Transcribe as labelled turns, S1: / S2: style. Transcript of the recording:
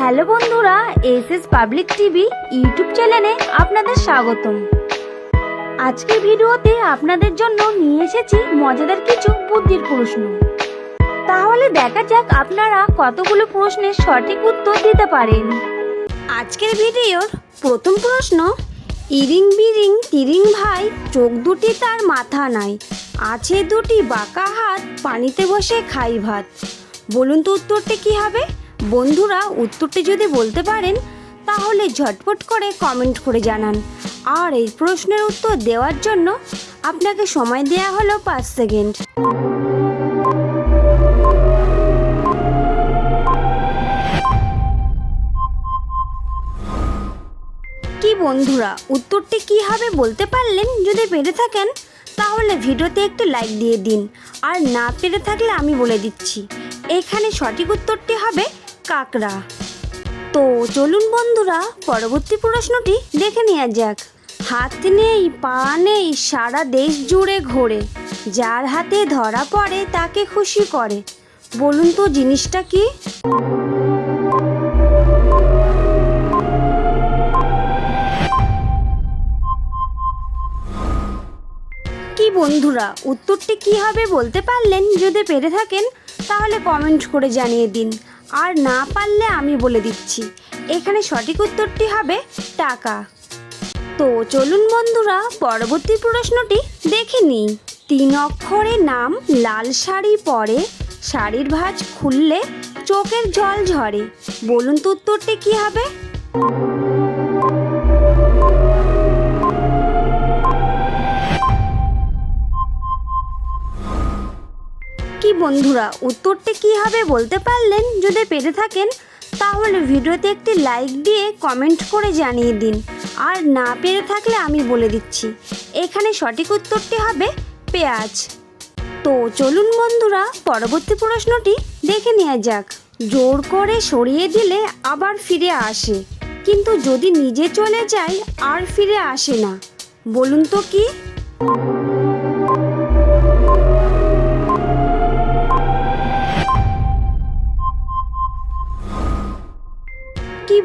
S1: Hello বন্ধুরা S S public TV YouTube চ্যানেলে আপনাদের স্বাগতম। আজকের ভিডিওতে আপনাদের জন্য নিয়ে এসেছি মজাদার কিছু বুদ্ধির প্রশ্ন। তাহলে দেখা যাক আপনারা কতগুলো প্রশ্নের সঠিক উত্তর দিতে পারেন। আজকের ভিডিওর প্রথম প্রশ্ন ইরিং বিরিং তিরিং ভাই চোখ দুটি তার মাথা নাই। আছে দুটি বাঁকা হাত, পানিতে বসে খাই ভাত। বলুন তো উত্তরটি কী হবে? বন্ধুরা, উত্তরটি যদি বলতে পারেন, তাহলে ঝটপট করে কমেন্ট করে জানান। আর এই প্রশ্নের উত্তর দেওয়ার জন্য আপনাকে সময় দেওয়া হলো পাঁচ সেকেন্ড। বন্ধুরা, উত্তরটি কি হবে বলতে পারলেন? যদি পেরে থাকেন, তাহলে ভিডিওতে একটি লাইক দিয়ে দিন। আর না পেরে থাকলে আমি বলে দিচ্ছি। এখানে সঠিক উত্তরটি হবে কাকড়া। তো চলুন বন্ধুরা, পরবর্তী প্রশ্নটি দেখে নেওয়া যাক। হাত নেই, পা নেই, সারা দেশ জুড়ে ঘোরে। যার হাতে ধরা পড়ে, তাকে খুশি করে। বলুন তো জিনিসটা কি? বন্ধুরা, উত্তরটি কি হবে বলতে পারলেন? যদি পেরে থাকেন, তাহলে কমেন্ট করে জানিয়ে দিন। আর না পারলে আমি বলে দিচ্ছি। এখানে সঠিক উত্তরটি হবে টাকা। তো চলুন বন্ধুরা, পরবর্তী প্রশ্নটি দেখে নিই। তিন অক্ষরে নাম লাল শাড়ি পরে, শাড়ির ভাঁজ খুললে চোখের জল ঝরে। বলুন তো উত্তরটি কি হবে? বন্ধুরা, উত্তরটি কি হবে বলতে পারলেন যদি পেরে থাকেন, তাহলে ভিডিওতে একটি লাইক দিয়ে কমেন্ট করে জানিয়ে দিন। আর না পেরে থাকলে আমি বলে দিচ্ছি। এখানে সঠিক উত্তরটি হবে পেঁয়াজ। তো চলুন বন্ধুরা, পরবর্তী প্রশ্নটি দেখে নেওয়া যাক। জোর করে সরিয়ে দিলে আবার ফিরে আসে। কিন্তু যদি নিজে চলে যায়, আর ফিরে আসে না। বলুন তো কি কি?